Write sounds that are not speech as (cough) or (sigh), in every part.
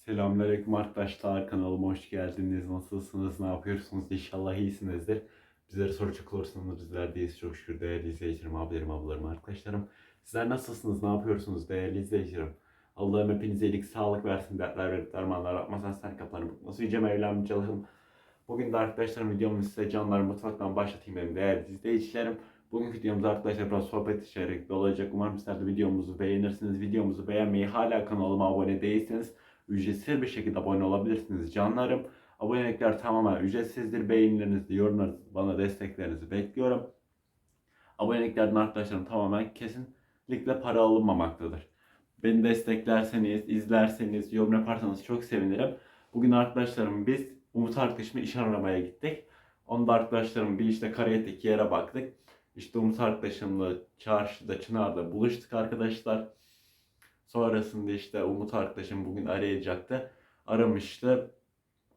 Selamünaleyküm arkadaşlar kanalıma hoş geldiniz. Nasılsınız? Ne yapıyorsunuz? İnşallah iyisinizdir. Bizlere soracak olursanız bizler deyiz. Çok şükür değerli izleyicilerim, abilerim, ablalarım, arkadaşlarım. Sizler nasılsınız? Ne yapıyorsunuz değerli izleyicilerim? Allah'ım hepinize iyilik, sağlık versin. Dertler verip dermanlar atmazsan sen kaplarını bıkmasın. Yüce Mevlam çalışalım. Bugün de arkadaşlarım videomu size canlar mutfaktan başlatayım benim değerli izleyicilerim. Bugün videomuz arkadaşlar biraz sohbet içerikli olacak. Umarım sizler de videomuzu beğenirsiniz. Videomuzu beğenmeyi hala kanalıma abone değilseniz ücretsiz bir şekilde abone olabilirsiniz canlarım. Abonelikler tamamen ücretsizdir. Beğenilerinizi, yorumlarınızı, bana desteklerinizi bekliyorum. Aboneliklerden arkadaşlarım tamamen kesinlikle para alınmamaktadır. Beni desteklerseniz, izlerseniz, yorum yaparsanız çok sevinirim. Bugün arkadaşlarım biz Umut arkadaşımla iş aramaya gittik. Onda arkadaşlarım bir işte Karayet'teki yere baktık. İşte Umut arkadaşımla çarşıda, Çınar'da buluştuk arkadaşlar. Sonrasında işte Umut arkadaşım bugün arayacaktı. Aramıştı.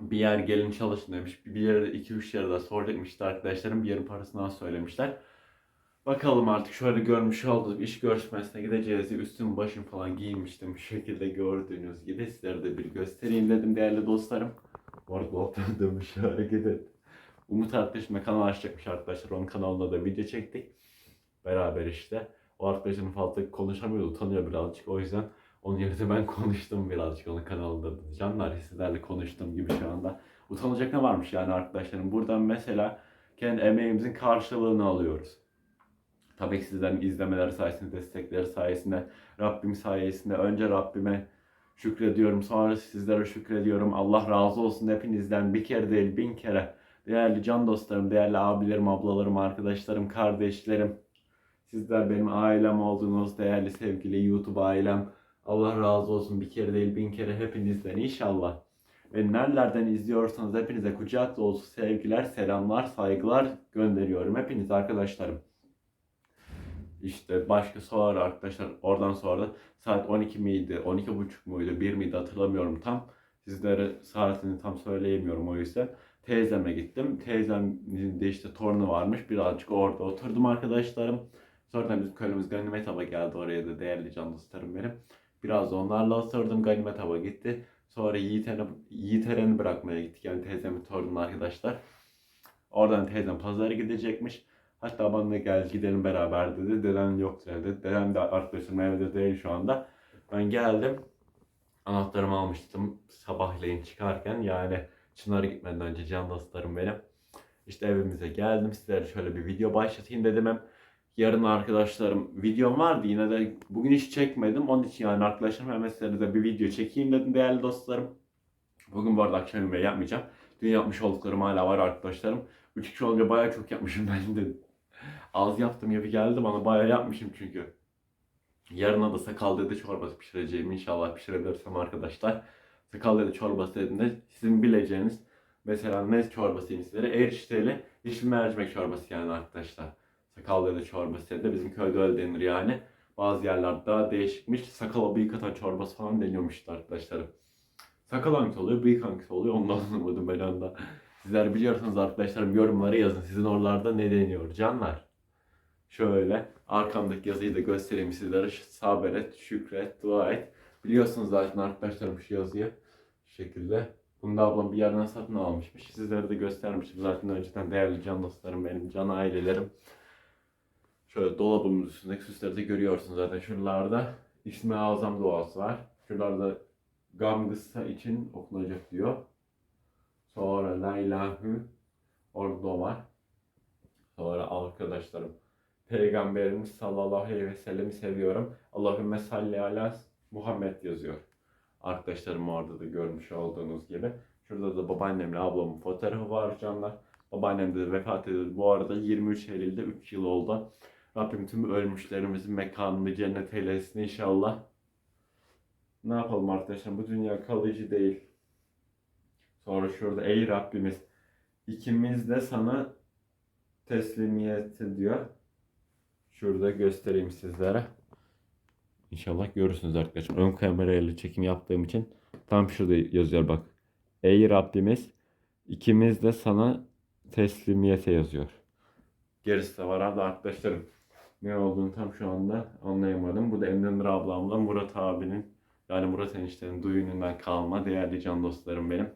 Bir yer gelin çalışın demiş. Bir yere 2-3 yere de soracakmıştı arkadaşlarım. Bir yerin parasını az söylemişler. Bakalım artık şöyle görmüş olduk. İş görüşmesine gideceğiz. Üstüm başım falan giyinmiştim. Şu şekilde gördüğünüz gibi sizlere de bir göstereyim dedim değerli dostlarım. Bu arada dolaptan (laughs) dönmüş hareket et. Umut arkadaşımla kanal açacakmış arkadaşlar. Onun kanalında da video çektik. Beraber işte. O arkadaşım fazla konuşamıyordu. Utanıyor birazcık. O yüzden onun yerine ben (laughs) konuştum birazcık onun kanalında. da. Canlar sizlerle konuştuğum gibi şu anda. Utanacak ne varmış yani arkadaşlarım. Buradan mesela kendi emeğimizin karşılığını alıyoruz. Tabii ki sizlerin izlemeleri sayesinde, destekleri sayesinde, Rabbim sayesinde önce Rabbime şükrediyorum. Sonra sizlere şükrediyorum. Allah razı olsun hepinizden bir kere değil bin kere. Değerli can dostlarım, değerli abilerim, ablalarım, arkadaşlarım, kardeşlerim. Sizler benim ailem oldunuz, değerli sevgili YouTube ailem. Allah razı olsun bir kere değil bin kere hepinizden inşallah. Beni nerelerden izliyorsanız hepinize kucak dolusu sevgiler, selamlar, saygılar gönderiyorum. Hepiniz arkadaşlarım. İşte başka sonra arkadaşlar oradan sonra saat 12 miydi, 12.30 muydu, 1 miydi hatırlamıyorum tam. Sizlere saatini tam söyleyemiyorum o yüzden. Teyzeme gittim. Teyzemin de işte torunu varmış. Birazcık orada oturdum arkadaşlarım. Sonra bizim köyümüz Ganimet Hava geldi oraya da değerli can dostlarım benim. Biraz onlarla oturdum. Ganimet Hava gitti. Sonra Yiğit Eren'i bırakmaya gittik. Yani teyzemin torunu arkadaşlar. Oradan teyzem pazara gidecekmiş. Hatta bana da gel gidelim beraber dedi. Dedem yok dedi. Dedem de arkadaşım evde değil şu anda. Ben geldim. Anahtarımı almıştım sabahleyin çıkarken. Yani Çınar'a gitmeden önce can dostlarım benim. İşte evimize geldim. Sizlere şöyle bir video başlatayım dedim hem. Yarın arkadaşlarım videom vardı yine de bugün hiç çekmedim. Onun için yani arkadaşlarım hemen bir video çekeyim dedim değerli dostlarım. Bugün bu arada akşam yemeği yapmayacağım. Dün yapmış olduklarım hala var arkadaşlarım. 3 kişi olunca bayağı çok yapmışım (laughs) ben de. Az yaptım gibi geldi bana bayağı yapmışım çünkü. Yarına da sakal dede çorbası pişireceğim inşallah pişirebilirsem arkadaşlar. Sakal dede çorbası dediğinde sizin bileceğiniz mesela ne çorbasıyım sizlere? Erişteli yeşil mercimek çorbası yani arkadaşlar. Sakal dede çorbası dediğinde bizim köyde öyle denir yani. Bazı yerlerde daha değişikmiş. Sakala bıyık atan çorbası falan deniyormuş arkadaşlarım. Sakal hangisi oluyor, bıyık hangisi oluyor ondan (laughs) anlamadım ben anda. Sizler biliyorsanız arkadaşlarım yorumlara yazın. Sizin oralarda ne deniyor canlar? Şöyle arkamdaki yazıyı da göstereyim sizlere. Sabret, şükret, dua et. Biliyorsunuz zaten arkadaşlarım şu yazıyı. Şu şekilde. Bunu da ablam bir yerden satın almışmış. Sizlere de göstermiştim zaten önceden değerli can dostlarım benim, can ailelerim. Şöyle dolabımın üstündeki süsleri de görüyorsunuz zaten şuralarda. İsmi Azam duası var. Şuralarda Gamgısa için okunacak diyor. Sonra La ilahe orada var. Sonra arkadaşlarım Peygamberimiz sallallahu aleyhi ve sellem'i seviyorum. Allahümme salli ala Muhammed yazıyor. Arkadaşlarım orada da görmüş olduğunuz gibi. Şurada da babaannemle ablamın fotoğrafı var canlar. Babaannem de vefat edildi. Bu arada 23 Eylül'de 3 yıl oldu. Rabbim tüm ölmüşlerimizin mekanını cennet eylesin inşallah. Ne yapalım arkadaşlar bu dünya kalıcı değil. Sonra şurada ey Rabbimiz ikimiz de sana teslimiyet diyor. Şurada göstereyim sizlere. İnşallah görürsünüz arkadaşlar. Ön kamerayla çekim yaptığım için tam şurada yazıyor bak. Ey Rabbimiz ikimiz de sana teslimiyete yazıyor. Gerisi de var abi arkadaşlarım. Ne olduğunu tam şu anda anlayamadım. Bu da Emre ablamla Murat abinin Yani Murat eniştenin düğününden kalma değerli can dostlarım benim.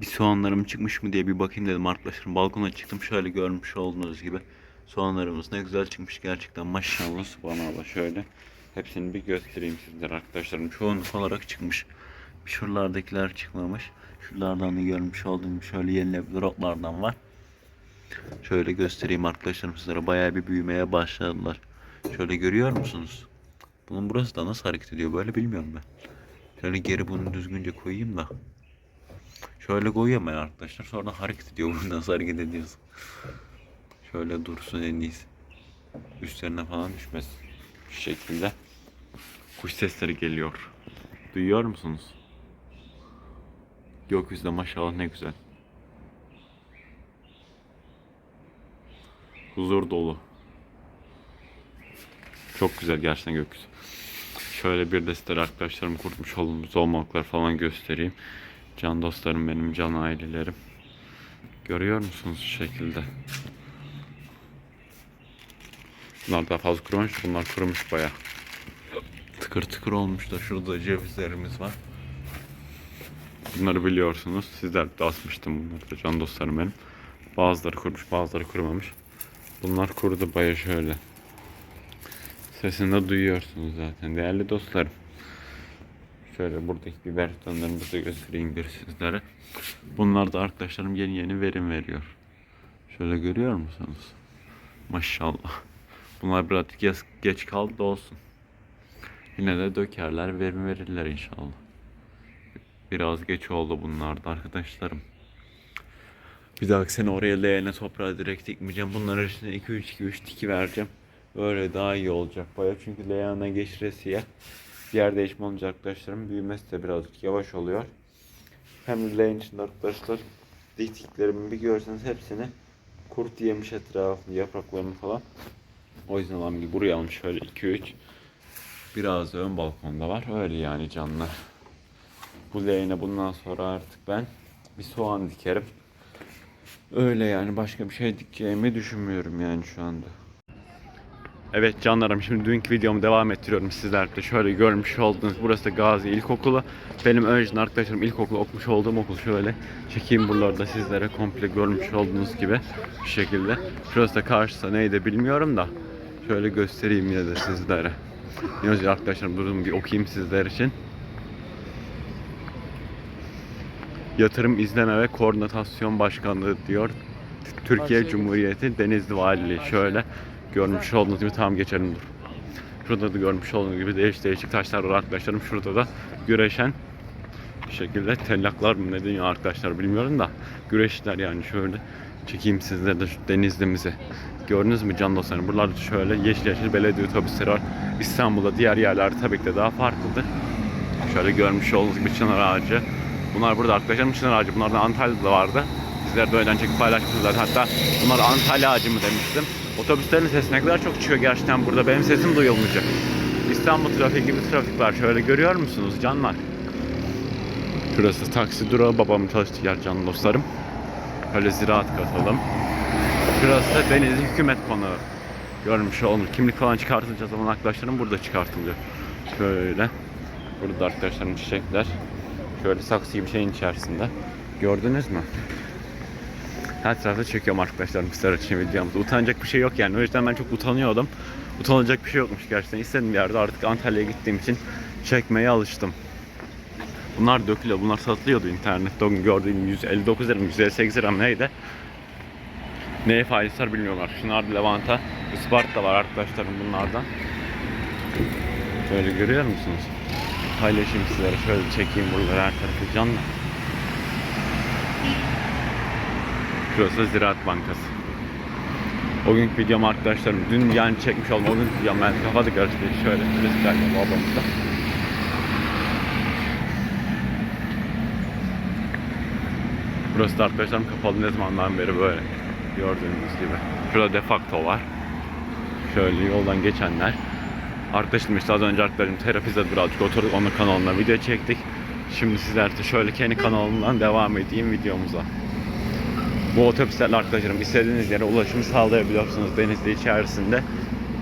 Bir soğanlarım çıkmış mı diye bir bakayım dedim arkadaşlarım. Balkona çıktım şöyle görmüş olduğunuz gibi. Soğanlarımız ne güzel çıkmış gerçekten maşallah subhanallah şöyle. Hepsini bir göstereyim sizlere arkadaşlarım. Çoğunluk olarak çıkmış. Şuralardakiler çıkmamış. Şuralardan da görmüş olduğum şöyle yenilebilir otlardan var. Şöyle göstereyim arkadaşlarım sizlere. Bayağı bir büyümeye başladılar. Şöyle görüyor musunuz? Bunun burası da nasıl hareket ediyor böyle bilmiyorum ben. Şöyle geri bunu düzgünce koyayım da. Şöyle koyuyorum ben arkadaşlar. Sonra hareket ediyor. Bu nasıl hareket ediyorsun? Şöyle dursun en iyisi. Üstlerine falan düşmez. Şu şekilde. Kuş sesleri geliyor. Duyuyor musunuz? Gökyüzü de maşallah ne güzel. Huzur dolu. Çok güzel gerçekten gökyüzü. Şöyle bir de sizlere arkadaşlarım kurmuş olduğumuz olmaklar falan göstereyim. Can dostlarım benim, can ailelerim. Görüyor musunuz şu şekilde? Bunlar daha fazla kurumamış. Bunlar kurumuş baya. Tıkır tıkır olmuş da şurada cevizlerimiz var. Bunları biliyorsunuz. Sizler de asmıştım bunları da can dostlarım benim. Bazıları kurumuş, bazıları kurumamış. Bunlar kurudu baya şöyle. Sesini de duyuyorsunuz zaten değerli dostlarım. Şöyle buradaki biber tonlarını da göstereyim bir sizlere. Bunlar da arkadaşlarım yeni yeni verim veriyor. Şöyle görüyor musunuz? Maşallah. Bunlar biraz geç, geç kaldı da olsun. Yine de dökerler, verim verirler inşallah. Biraz geç oldu bunlar da arkadaşlarım. Bir dahaki sene oraya leğene toprağı direkt dikmeyeceğim. Bunların içine 2-3-2-3 tiki vereceğim. Böyle daha iyi olacak baya. Çünkü leğena geçiresiye yer değişme olunca arkadaşlarım büyümesi de birazcık yavaş oluyor. Hem leğen içinde arkadaşlar diktiklerimin bir görseniz hepsini kurt yemiş etrafını, yapraklarını falan. O yüzden alalım ki buraya almış şöyle 2-3. Biraz da ön balkonda var. Öyle yani canlar. Bu leğene bundan sonra artık ben bir soğan dikerim. Öyle yani başka bir şey dikeceğimi düşünmüyorum yani şu anda. Evet canlarım şimdi dünkü videomu devam ettiriyorum. Sizler de şöyle görmüş oldunuz burası da Gazi İlkokulu. Benim önceden arkadaşlarım ilkokulu okumuş olduğum okul. Şöyle çekeyim buralarda sizlere komple görmüş olduğunuz gibi bir şekilde. Şurası da karşısı neydi bilmiyorum da şöyle göstereyim yine de sizlere. Ne yazıyor arkadaşlarım durun bir okuyayım sizler için Yatırım İzleme ve Koordinasyon Başkanlığı diyor Türkiye Cumhuriyeti Denizli Valiliği şöyle görmüş olduğunuz gibi tam geçelim dur. Şurada da görmüş olduğunuz gibi değişik değişik taşlar var arkadaşlarım. Şurada da güreşen bir şekilde tellaklar mı ne deniyor arkadaşlar bilmiyorum da güreşler yani şöyle çekeyim sizlere de şu denizlimizi. Gördünüz mü can dostlarım? Buralarda şöyle yeşil yeşil belediye otobüsleri var. İstanbul'da diğer yerlerde tabii ki de daha farklıdır. Şöyle görmüş olduğunuz gibi çınar ağacı. Bunlar burada arkadaşlarım çınar ağacı. Bunlardan Antalya'da vardı. Sizler de önceden çekip paylaşmışlar. Hatta bunlar Antalya ağacı mı demiştim. Otobüslerin sesi ne kadar çok çıkıyor gerçekten burada. Benim sesim duyulmayacak. İstanbul trafiği gibi trafik var. Şöyle görüyor musunuz canlar? Şurası taksi durağı. Babamın çalıştığı yer can dostlarım. Böyle ziraat katalım. Şurası da Denizli Hükümet Konağı. Görmüş olun. Kimlik falan çıkartınca zaman arkadaşlarım burada çıkartılıyor. Şöyle. Burada arkadaşlarım çiçekler. Şöyle saksı gibi şeyin içerisinde. Gördünüz mü? Her tarafta çekiyorum arkadaşlar sizler için videomuzu. Utanacak bir şey yok yani. O yüzden ben çok utanıyordum. Utanacak bir şey yokmuş gerçekten. İstediğim yerde artık Antalya'ya gittiğim için çekmeye alıştım. Bunlar dökülüyor. Bunlar satılıyordu internette. O gün gördüğüm 159 lira mı 158 lira neydi? Neye faydası var bilmiyorum artık. Şunlar Levanta. Isparta var arkadaşlarım bunlardan. Böyle görüyor musunuz? Paylaşayım sizlere. Şöyle çekeyim buraları her tarafı canlı. Şurası Ziraat Bankası. O günkü videom arkadaşlarım dün yani çekmiş olma o günkü videom ben kafada karıştı şöyle şurası galiba bu ablamızda. Burası da arkadaşlarım kapalı ne zamandan beri böyle gördüğünüz gibi. Şurada defakto var. Şöyle yoldan geçenler. Arkadaşım işte az önce arkadaşım terapizde birazcık oturduk onun kanalına video çektik. Şimdi sizler de şöyle kendi kanalımdan devam edeyim videomuza. Bu otobüslerle arkadaşlarım istediğiniz yere ulaşım sağlayabiliyorsunuz Denizli içerisinde.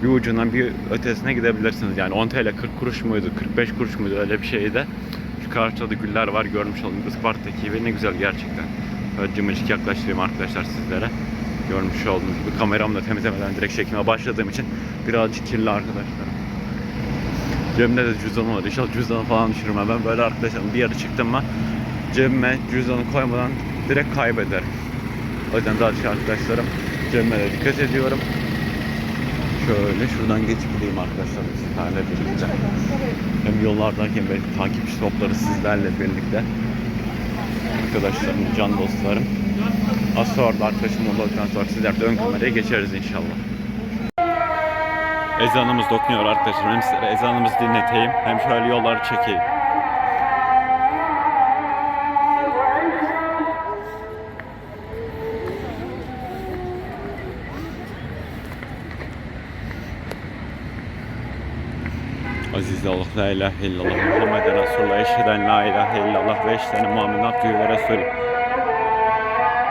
bir ucundan bir ötesine gidebilirsiniz. Yani 10 TL 40 kuruş muydu, 45 kuruş muydu öyle bir şeydi. Şu karşıda da güller var görmüş oldum. Isparta'daki ve ne güzel gerçekten. Böyle cımıcık yaklaştırayım arkadaşlar sizlere. Görmüş olduğunuz gibi kameramı da temizlemeden direkt çekime başladığım için birazcık kirli arkadaşlar. Cebimde de cüzdanım var. İnşallah cüzdanı falan düşürmem. Ben böyle arkadaşlarım bir yere çıktım mı cebime cüzdanı koymadan direkt kaybederim. O yüzden daha çok arkadaşlarım cebime de dikkat ediyorum. Şöyle şuradan geçip gideyim arkadaşlar sizlerle birlikte. Hem yollardayken belki takipçi topları sizlerle birlikte. Arkadaşlarım, can dostlarım. Az sonra da arkadaşım olduktan sonra sizler de ön kameraya geçeriz inşallah. Ezanımız dokunuyor arkadaşlar. Hem sizlere ezanımızı dinleteyim hem şöyle yolları çekeyim. Aziz Allah la ilahe illallah Muhammeden Resulullah eşheden la ilahe illallah ve eşheden Muhammed Abdühü ve Resulü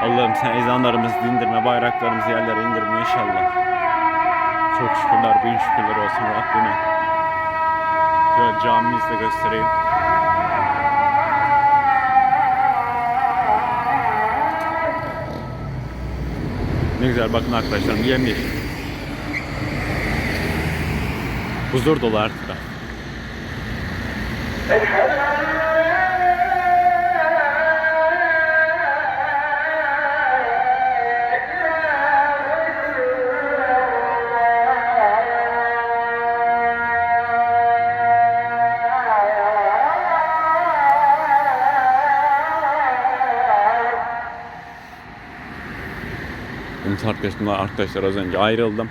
Allah'ım sen ezanlarımızı dindirme bayraklarımızı yerlere indirme inşallah Çok şükürler bin şükürler olsun Rabbime. Şöyle camimizi de göstereyim. Ne güzel bakın arkadaşlarım yemyeşil. Huzur dolu her Evet arkadaşımla arkadaşlar az önce ayrıldım.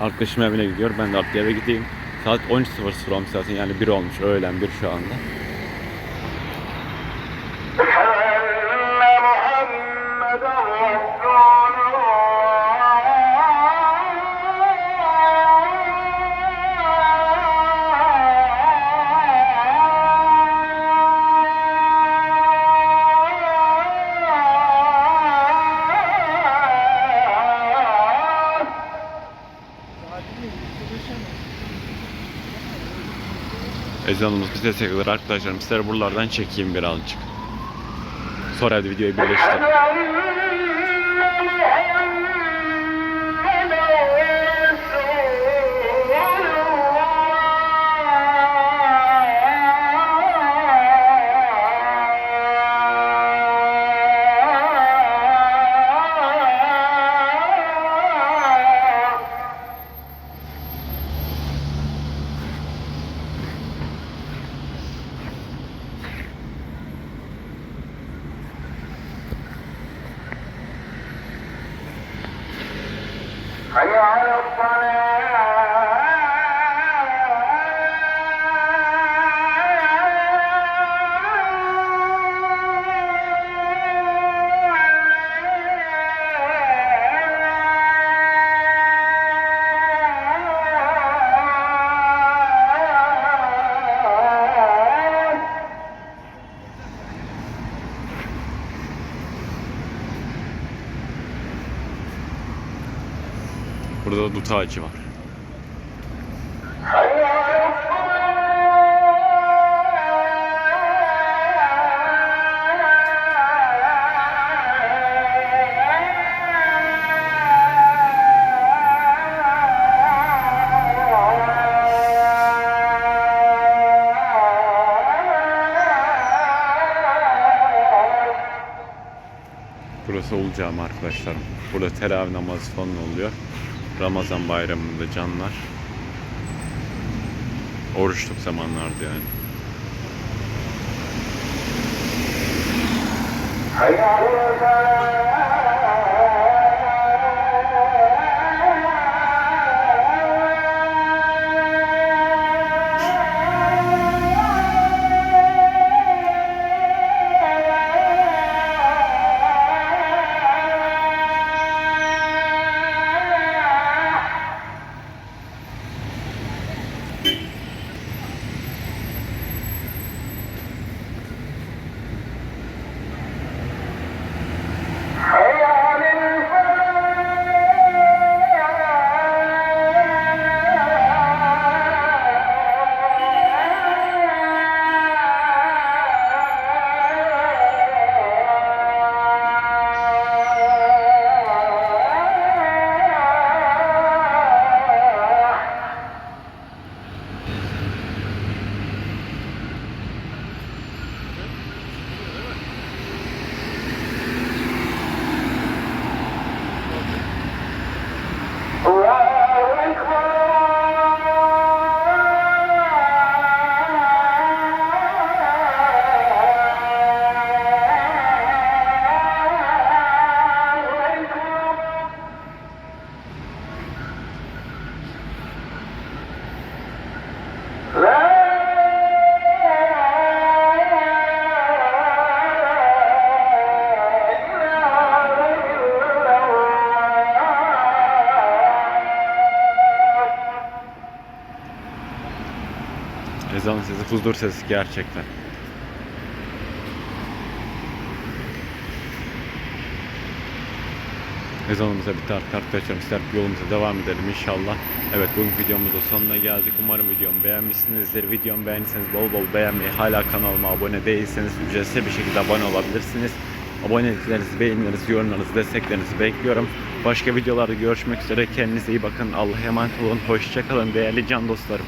Arkadaşım evine gidiyor. Ben de artık eve gideyim. Saat 13.00 olmuş zaten yani 1 olmuş. Öğlen 1 şu anda. Ezanımız bize sekiyor arkadaşlarım. Sizlere buralardan çekeyim birazcık. Sonra hadi videoyu birleştirelim. tacı var. Burası olacağım arkadaşlarım. Burada teravih namazı falan oluyor. Ramazan bayramında canlar. Oruçluk zamanlardı yani. Hayır, hayır, hayır. Huzur sesi gerçekten. Ezanımıza bitti artık arkadaşlarım. İster yolumuza devam edelim inşallah. Evet bugün videomuzun sonuna geldik. Umarım videomu beğenmişsinizdir. Videomu beğendiyseniz bol bol beğenmeyi, hala kanalıma abone değilseniz ücretsiz bir şekilde abone olabilirsiniz. Aboneliklerinizi, beğenilerinizi, yorumlarınızı, desteklerinizi bekliyorum. Başka videolarda görüşmek üzere. Kendinize iyi bakın. Allah'a emanet olun. Hoşçakalın değerli can dostlarım.